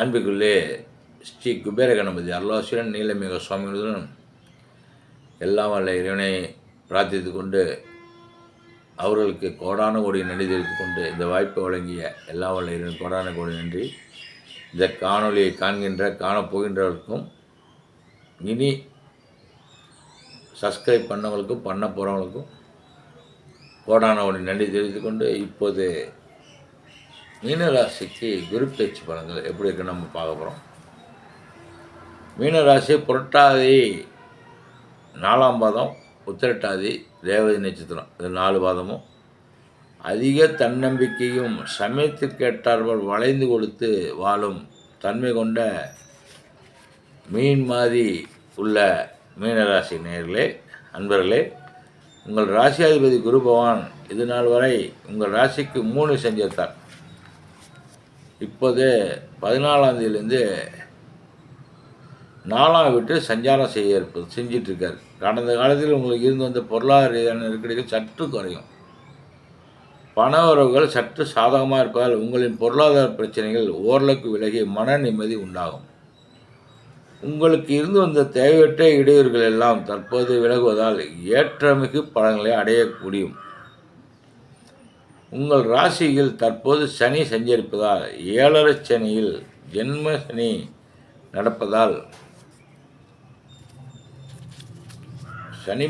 அன்புக்குள்ளே ஸ்ரீ குபேர கணபதி அருளாசிரியன் நீலமேக சுவாமிகளுடன் எல்லாம் வல்ல இறைவனை பிரார்த்தித்து கொண்டு அவர்களுக்கு கோடான கோடி நன்றி தெரிவித்துக் கொண்டு இந்த வாய்ப்பை வழங்கிய எல்லாம் வல்ல இறைவன் கோடான கோடி நன்றி. இந்த காணொளியை காண்கின்ற காணப்போகின்றவர்களுக்கும் இனி சப்ஸ்கிரைப் பண்ணவங்களுக்கும் பண்ண போகிறவங்களுக்கும் கோடான கோடி நன்றி தெரிவித்துக்கொண்டு இப்போது மீனராசிக்கு குரு பேச்சு பலன்கள் எப்படி இருக்குன்னு நம்ம பார்க்க போகிறோம் மீனராசி புரட்டாதி நாலாம் பாதம் உத்திரட்டாதி ரேவதி நட்சத்திரம். இது நாலு பாதமும். அதிக தன்னம்பிக்கையும் சமயத்திற்கேற்றார்கள் வளைந்து கொடுத்து வாழும் தன்மை கொண்ட மீன் மாதிரி உள்ள மீனராசி நேர்களே அன்பர்களே உங்கள் ராசியாதிபதி குரு பகவான் இது நாள் வரை உங்கள் ராசிக்கு மூணு செஞ்சிருத்தார் இப்போது பதினாலாந்தேதியிலேருந்து நாலாம் விட்டு சஞ்சாரம் செய்ய இருப்பது செஞ்சிட்ருக்கார். கடந்த காலத்தில் உங்களுக்கு இருந்து வந்த பொருளாதார ரீதியான நெருக்கடிகள் சற்று குறையும். பண உறவுகள் சற்று சாதகமாக இருப்பதால் உங்களின் பொருளாதார பிரச்சனைகள் ஓரளவுக்கு விலகி மன நிம்மதி உண்டாகும். உங்களுக்கு இருந்து வந்த தேவையற்ற இடையூறுகள் எல்லாம் தற்போது விலகுவதால் ஏற்றமிகு பலன்களை அடையக்கூடியும். முடியும் உங்கள் ராசியில் தற்போது சனி சஞ்சரிப்பதால் ஏழரை சனியில் ஜென்ம சனி நடப்பதால் சனி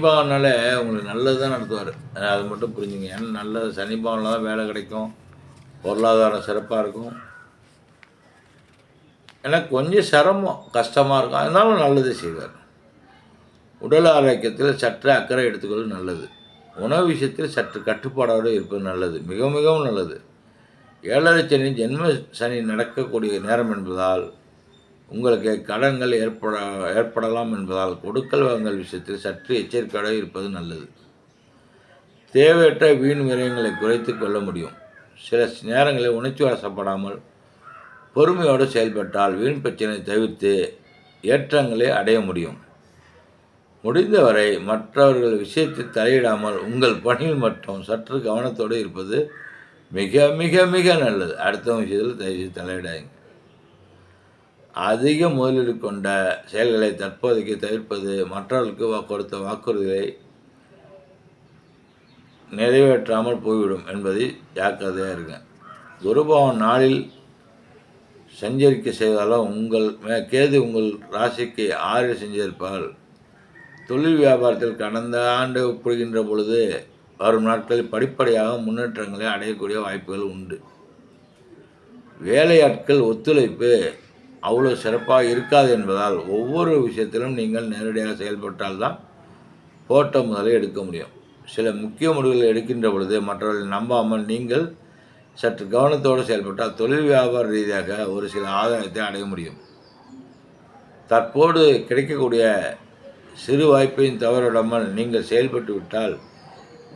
உங்களுக்கு நல்லது தான் நடத்துவார். அது மட்டும் புரிஞ்சுங்க. ஏன்னா நல்லது சனிபாவனில் தான் வேலை கிடைக்கும். பொருளாதாரம் சிறப்பாக இருக்கும். ஏன்னா கொஞ்சம் சிரமம் கஷ்டமாக இருக்கும். அதனால நல்லது செய்வார். உடல் ஆரோக்கியத்தில் சற்று அக்கறை எடுத்துக்கொள்வது நல்லது. உணவு விஷயத்தில் சற்று கட்டுப்பாடோடு இருப்பது நல்லது மிக மிகவும் நல்லது. ஏழரை சனி ஜென்ம சனி நடக்கக்கூடிய நேரம் என்பதால் உங்களுக்கு கடன்கள் ஏற்பட ஏற்படலாம் என்பதால் கொடுக்கல் வாங்கல் விஷயத்தில் சற்று எச்சரிக்கையோடு இருப்பது நல்லது. தேவையற்ற வீண் விரயங்களை குறைத்து கொள்ள முடியும். சில நேரங்களில் உணர்ச்சி வசப்படாமல் பொறுமையோடு செயல்பட்டால் வீண் பிரச்சனை தவிர்த்து ஏற்றங்களை அடைய முடியும். முடிந்தவரை மற்றவர்கள் விஷயத்தில் தலையிடாமல் உங்கள் பணியில் மட்டும் சற்று கவனத்தோடு இருப்பது மிக மிக மிக நல்லது. அடுத்தவங்க விஷயத்தில் தயவு தலையிடாதீங்க. அதிக முதலீடு கொண்ட செயல்களை தற்போதைக்கு தவிர்ப்பது மற்றவர்களுக்கு கொடுத்த வாக்குறுதிகளை நிறைவேற்றாமல் போய்விடும் என்பதை ஜாக்கிரதையாக இருங்க. குருபவன் நாளில் சஞ்சரிக்க செய்வதாலும் உங்கள் கேது உங்கள் ராசிக்கு ஆறு செஞ்சிருப்பால் தொழில் வியாபாரத்தில் கடந்த ஆண்டு ஒப்பிடுகின்ற பொழுது வரும் நாட்களில் படிப்படியாக முன்னேற்றங்களை அடையக்கூடிய வாய்ப்புகள் உண்டு. வேலையாட்கள் ஒத்துழைப்பு அவ்வளோ சிறப்பாக இருக்காது என்பதால் ஒவ்வொரு விஷயத்திலும் நீங்கள் நேரடியாக செயல்பட்டால்தான் போட்ட முதலை எடுக்க முடியும். சில முக்கிய முடிவுகள் எடுக்கின்ற பொழுது மற்றவர்களை நம்பாமல் நீங்கள் சற்று கவனத்தோடு செயல்பட்டால் தொழில் வியாபார ரீதியாக ஒரு சில ஆதாயத்தை அடைய முடியும். தற்போது கிடைக்கக்கூடிய சிறு வாய்ப்பையும் தவறிடாமல் நீங்கள் செயல்பட்டு விட்டால்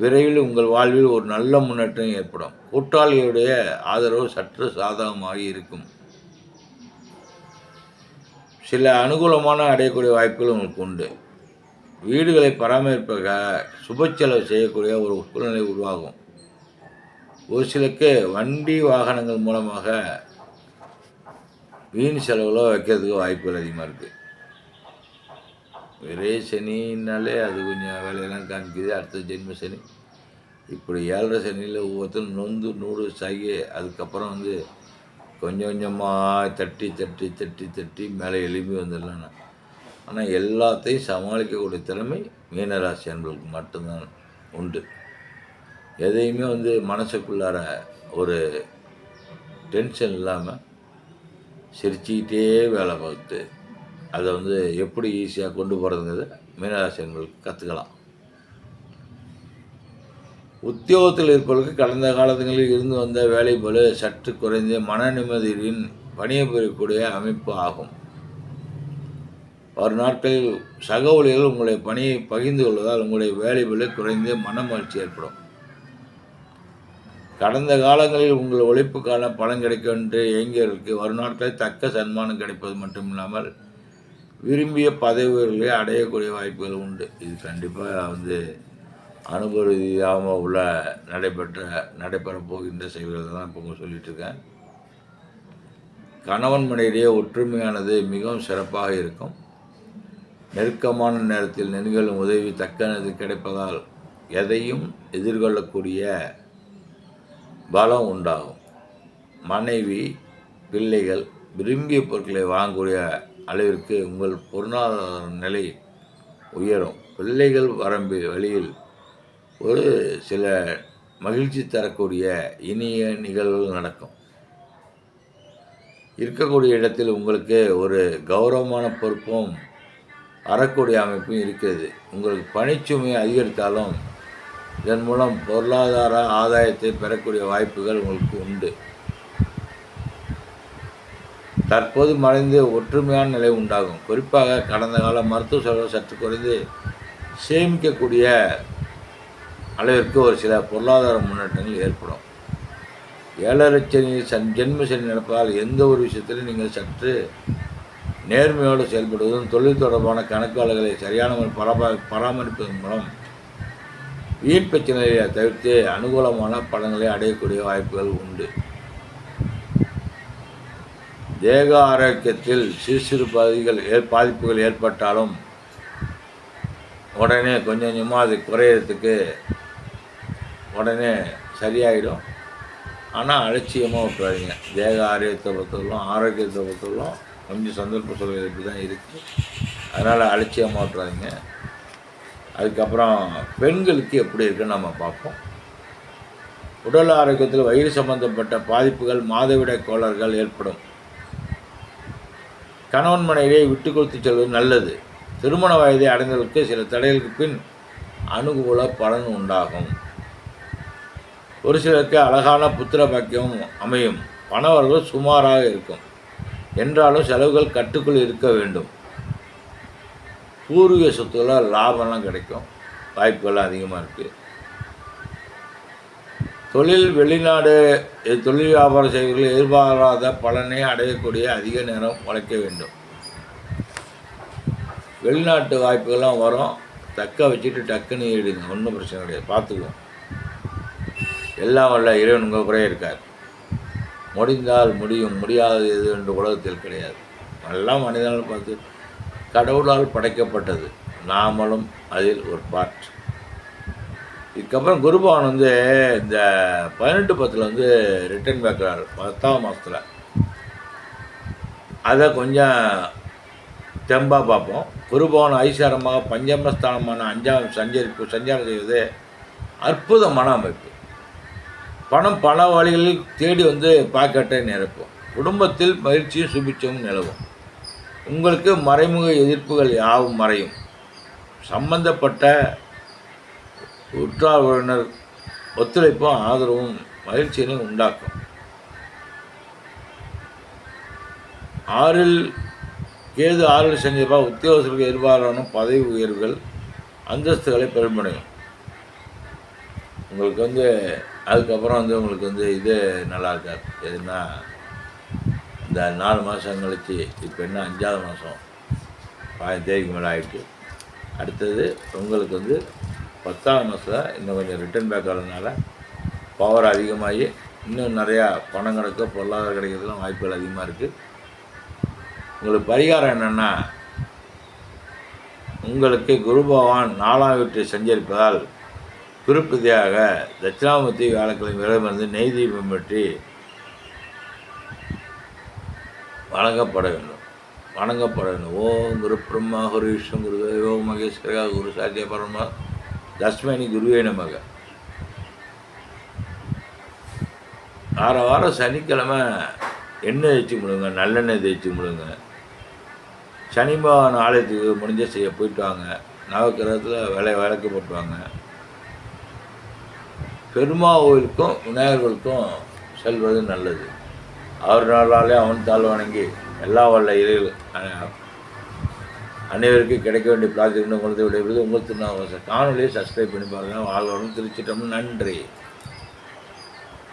விரைவில் உங்கள் வாழ்வில் ஒரு நல்ல முன்னேற்றம் ஏற்படும். கூட்டாளிகளுடைய ஆதரவு சற்று சாதகமாக இருக்கும். சில அனுகூலமான அடையக்கூடிய வாய்ப்புகள் உங்களுக்கு உண்டு. வீடுகளை பராமரிப்பாக சுப செலவு செய்யக்கூடிய ஒரு சூழ்நிலை உருவாகும். ஒரு சிலருக்கு வண்டி வாகனங்கள் மூலமாக வீண் செலவுகளோ வைக்கிறதுக்கு வாய்ப்புகள் அதிகமாக இருக்குது ஒரே சனின்னாலே அது கொஞ்சம் வேலையெல்லாம் காமிக்குது. அடுத்த ஜென்ம சனி. இப்படி ஏழரை சனியில் ஒவ்வொருத்தரும் நொந்து நூறு சாகி அதுக்கப்புறம் வந்து கொஞ்சம் கொஞ்சமாக தட்டி தட்டி தட்டி தட்டி மேலே எழுப்பி வந்துடலாம் ஆனால் எல்லாத்தையும் சமாளிக்கக்கூடிய திறமை மீனராசி அன்பர்களுக்கு மட்டும்தான் உண்டு. எதையுமே வந்து மனசுக்குள்ளார ஒரு டென்ஷன் இல்லாமல் சிரிச்சுக்கிட்டே வேலை பார்த்து அதை வந்து எப்படி ஈஸியாக கொண்டு போகிறதுங்கிறத மீனராசி கற்றுக்கலாம் உத்தியோகத்தில் இருப்பவர்களுக்கு கடந்த காலங்களில் இருந்து வந்த வேலை போல சற்று குறைந்து மன நிம்மதியின் பணியபுரியக்கூடிய அமைப்பு ஆகும். ஒரு நாட்களில் சக ஊழியர்கள் உங்களுடைய பணியை பகிர்ந்து கொள்வதால் உங்களுடைய வேலை விலை குறைந்து மன மகிழ்ச்சி ஏற்படும். கடந்த காலங்களில் உங்கள் உழைப்புக்கான பலன் கிடைக்கும் என்று இயங்கியவர்களுக்கு ஒரு நாட்களில் தக்க சன்மானம் கிடைப்பது மட்டும் இல்லாமல் விரும்பிய பதவி உயர்வுகளை அடையக்கூடிய வாய்ப்புகள் உண்டு. இது கண்டிப்பாக வந்து அனுபவ ரீதியாக உள்ள நடைபெற்ற நடைபெற போகின்ற செயல்கள் தான் இப்போ உங்க சொல்லிட்டு இருக்கேன். கணவன் மனைவிடையே ஒற்றுமையானது மிகவும் சிறப்பாக இருக்கும். நெருக்கமான நேரத்தில் நெருங்கலும் உதவி தக்கனது கிடைப்பதால் எதையும் எதிர்கொள்ளக்கூடிய பலம் உண்டாகும். மனைவி பிள்ளைகள் விரும்பிய பொருட்களை வாங்கக்கூடிய அளவிற்கு உங்கள் பொருளாதார நிலை உயரும். பிள்ளைகள் வரம்பு வழியில் ஒரு சில மகிழ்ச்சி தரக்கூடிய இனிய நிகழ்வுகள் நடக்கும். இருக்கக்கூடிய இடத்தில் உங்களுக்கு ஒரு கௌரவமான பொறுப்பும் அறக்கூடிய அமைப்பும் இருக்கிறது. உங்களுக்கு பணிச்சுமை அதிகரித்தாலும் இதன் மூலம் பொருளாதார ஆதாயத்தை பெறக்கூடிய வாய்ப்புகள் உங்களுக்கு உண்டு. தற்போது மறைந்து ஒற்றுமையான நிலை உண்டாகும். குறிப்பாக கடந்த கால மருத்துவ செலவு சற்று குறைந்து சேமிக்கக்கூடிய அளவிற்கு ஒரு சில பொருளாதார முன்னேற்றங்கள் ஏற்படும். ஏழரை சனி சன் ஜென்ம சனி நடப்பதால் எந்த ஒரு விஷயத்திலும் நீங்கள் சற்று நேர்மையோடு செயல்படுவதும் தொழில் தொடர்பான கணக்காளர்களை சரியான பரபா பராமரிப்பதன் மூலம் வீண் பிரச்சனைகளை தவிர்த்து அனுகூலமான பலன்களை அடையக்கூடிய வாய்ப்புகள் உண்டு. தேக ஆரோக்கியத்தில் சிறு சிறு பாதிகள் ஏ பாதிப்புகள் ஏற்பட்டாலும் உடனே கொஞ்சம் கொஞ்சமாக அது குறையிறதுக்கு உடனே சரியாயிடும். ஆனால் அலட்சியமாக விட்டுறாதீங்க. தேக ஆரோக்கியத்தை பொறுத்தவரைக்கும் ஆரோக்கியத்தை பொறுத்தவரைக்கும் கொஞ்சம் சந்தர்ப்ப சூழ்நிலை இப்படி தான் இருக்குது அதனால் அலட்சியமாக விட்டுறாதீங்க. அதுக்கப்புறம் பெண்களுக்கு எப்படி இருக்குன்னு நம்ம பார்ப்போம். உடல் ஆரோக்கியத்தில் வயிறு சம்பந்தப்பட்ட பாதிப்புகள் மாதவிட கோளாறுகள் ஏற்படும். கணவன் மனைவியை விட்டு கொடுத்து செல்வது நல்லது. திருமண வயதை அடைந்தவர்களுக்கு சில தடைகளுக்கு பின் அனுகூல பலன் உண்டாகும். ஒரு சிலருக்கு அழகான புத்திர பாக்கியம் அமையும். பணவரவு சுமாராக இருக்கும். என்றாலும் செலவுகள் கட்டுக்குள் இருக்க வேண்டும். பூர்வீக சொத்துக்களால் லாபம்லாம் கிடைக்கும். வாய்ப்புகள் அதிகமாக இருக்குது தொழில் வெளிநாடு தொழில் வியாபாரம் செய்வர்கள் எதிர்பாராத பலனை அடையக்கூடிய அதிக நேரம் உழைக்க வேண்டும். வெளிநாட்டு வாய்ப்புகள்லாம் வரும். தக்க வச்சுட்டு டக்குன்னு ஈடுங்க ஒன்றும் பிரச்சனை கிடையாது. பார்த்துக்குவோம். எல்லாம் வல்ல இறைவன் உங்கள் குறைய இருக்கார். முடிந்தால் முடியும் முடியாதது எது என்று உலகத்தில் கிடையாது. எல்லாம் மனிதனால் பார்த்து கடவுளால் படைக்கப்பட்டது. நாமளும் அதில் ஒரு பார்ட் இதுக்கப்புறம் குருபவன் வந்து இந்த பதினெட்டு பத்தில் வந்து ரிட்டர்ன் பேக்கிறார் பத்தாம் மாதத்தில் அதை கொஞ்சம் தெம்பாக பார்ப்போம். குருபவன் ஐசாரமாக பஞ்சமஸ்தானமான அஞ்சாம் சஞ்சரிப்பு சஞ்சாரம் செய்வது அற்புதமான அமைப்பு. பணம் பல வழிகளில் தேடி வந்து பாக்கெட்டை நிரப்பும். குடும்பத்தில் மகிழ்ச்சியும் சுபிச்சமும் நிலவும். உங்களுக்கு மறைமுக எதிர்ப்புகள் யாவும் மறையும். சம்பந்தப்பட்ட உற்றார் உறவினர் ஒத்துழைப்பும் ஆதரவும் மகிழ்ச்சியினை உண்டாக்கும். ஆறில் கேது ஆறில் செஞ்சப்பா உத்தியோகத்திற்கு எதிர்பாரான பதவி உயர்வுகள் அந்தஸ்துகளை பெருமடையும் உங்களுக்கு வந்து அதுக்கப்புறம் வந்து உங்களுக்கு வந்து இது நல்லா இருக்காது. எதுனா இந்த நாலு மாதம் கழித்து இப்போ என்ன அஞ்சாவது மாதம் பாதி தேதிக்கு மேலே ஆகிட்டு அடுத்தது உங்களுக்கு வந்து பத்தாம் மாதத்தில் இன்னும் கொஞ்சம் ரிட்டர்ன் பேக் ஆகிறதுனால பவர் அதிகமாகி இன்னும் நிறையா பணம் கிடைக்க பொருளாதாரம் கிடைக்கிறதுலாம் வாய்ப்புகள் அதிகமாக இருக்குது உங்களுக்கு பரிகாரம் என்னென்னா உங்களுக்கு குரு பகவான் நாலாம் வீட்டில் சஞ்சரிப்பதால் குறிப்பதியாக தட்சிணாமூர்த்தி வியாழக்கிழமை விரதமிருந்து நெய் தீபம் பற்றி வணங்கப்பட வேண்டும். வணங்கப்பட வேண்டும். ஓம் குரு பிரம்மா குரு விஷ்ணு குரு தேவோ மகேஸ்வரா குரு சாத்திய பரமா தஸ்மேனி குருவே நமக. வார வாரம் சனிக்கிழமை எண்ணெய் தேய்ச்சி முடுங்க நல்லெண்ணெய் தேய்ச்சி முடுங்க சனி பகவான் ஆலயத்துக்கு முடிஞ்ச செய்ய போயிட்டு வாங்க. நவக்கிரகத்தில் விலை விளக்கு போட்டுவாங்க பெருமா கோவிலுக்கும் விநாயகர்களுக்கும் செல்வது நல்லது. அவர் நாளாலே அவன் தாழ் வணங்கி எல்லா வல்ல இறைகள் அனைவருக்கும் கிடைக்க வேண்டிய பிளாஸ்டிக் உங்களுக்கு விடைபெறுவது உங்களுக்கு நான் காணொலியை சப்ஸ்கிரைப் பண்ணி பாருங்கள் வாழ்வரும் திருச்சிட்டோம் நன்றி.